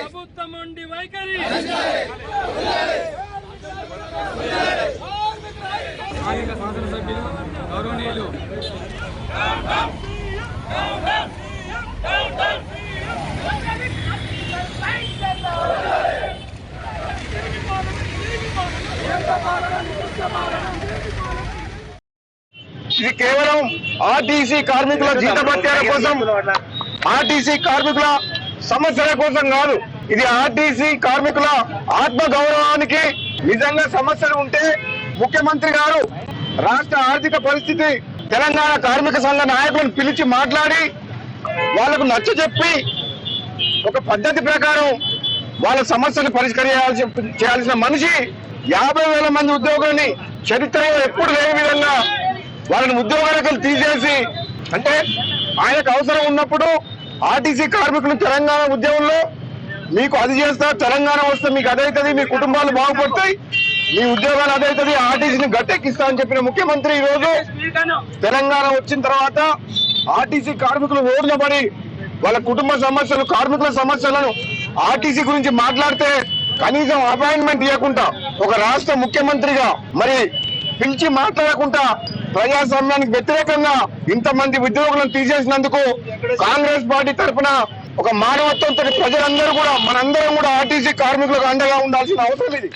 ప్రభుత్వం ఉండి వైఖరి స్థానిక శాసనసభ్యులు గౌరవనీయులు ఇది కేవలం ఆర్టీసీ కార్మికుల జీతభత్యాల కోసం ఆర్టీసీ కార్మికుల సమస్యల కోసం కాదు ఇది ఆర్టీసీ కార్మికుల ఆత్మ గౌరవానికి నిజంగా సమస్యలు ఉంటే ముఖ్యమంత్రి గారు రాష్ట్ర ఆర్థిక పరిస్థితి తెలంగాణ కార్మిక సంఘ నాయకులను పిలిచి మాట్లాడి వాళ్ళకు నచ్చ చెప్పి ఒక పద్ధతి ప్రకారం వాళ్ళ సమస్యలు పరిష్కరించాల్సి చేయాల్సిన మనిషి యాభై వేల మంది ఉద్యోగులని చరిత్రలో ఎప్పుడు లేని విధంగా వాళ్ళని ఉద్యోగాలకు తీసేసి అంటే ఆయనకు అవసరం ఉన్నప్పుడు ఆర్టీసీ కార్మికులు తెలంగాణ ఉద్యమంలో మీకు అది చేస్తా తెలంగాణ వస్తే మీకు అదైతుంది మీ కుటుంబాలు బాగుపడతాయి మీ ఉద్యోగాలు అదైతుంది ఆర్టీసీని గట్టెక్కిస్తా అని చెప్పిన ముఖ్యమంత్రి ఈ రోజు తెలంగాణ వచ్చిన తర్వాత ఆర్టీసీ కార్మికులు ఓడిన పడి వాళ్ళ కుటుంబ సమస్యలు కార్మికుల సమస్యలను ఆర్టీసీ గురించి మాట్లాడితే కనీసం అపాయింట్మెంట్ ఇవ్వకుండా ఒక రాష్ట్ర ముఖ్యమంత్రిగా మరి పిలిచి మాట్లాడకుండా ప్రజాస్వామ్యానికి వ్యతిరేకంగా ఇంతమంది ఉద్యోగులను తీసేసినందుకు కాంగ్రెస్ పార్టీ తరఫున ఒక మానవత్వంతో ప్రజలందరూ కూడా మనందరం కూడా ఆర్టీసీ కార్మికులకు అండగా ఉండాల్సిన అవసరం ఇది.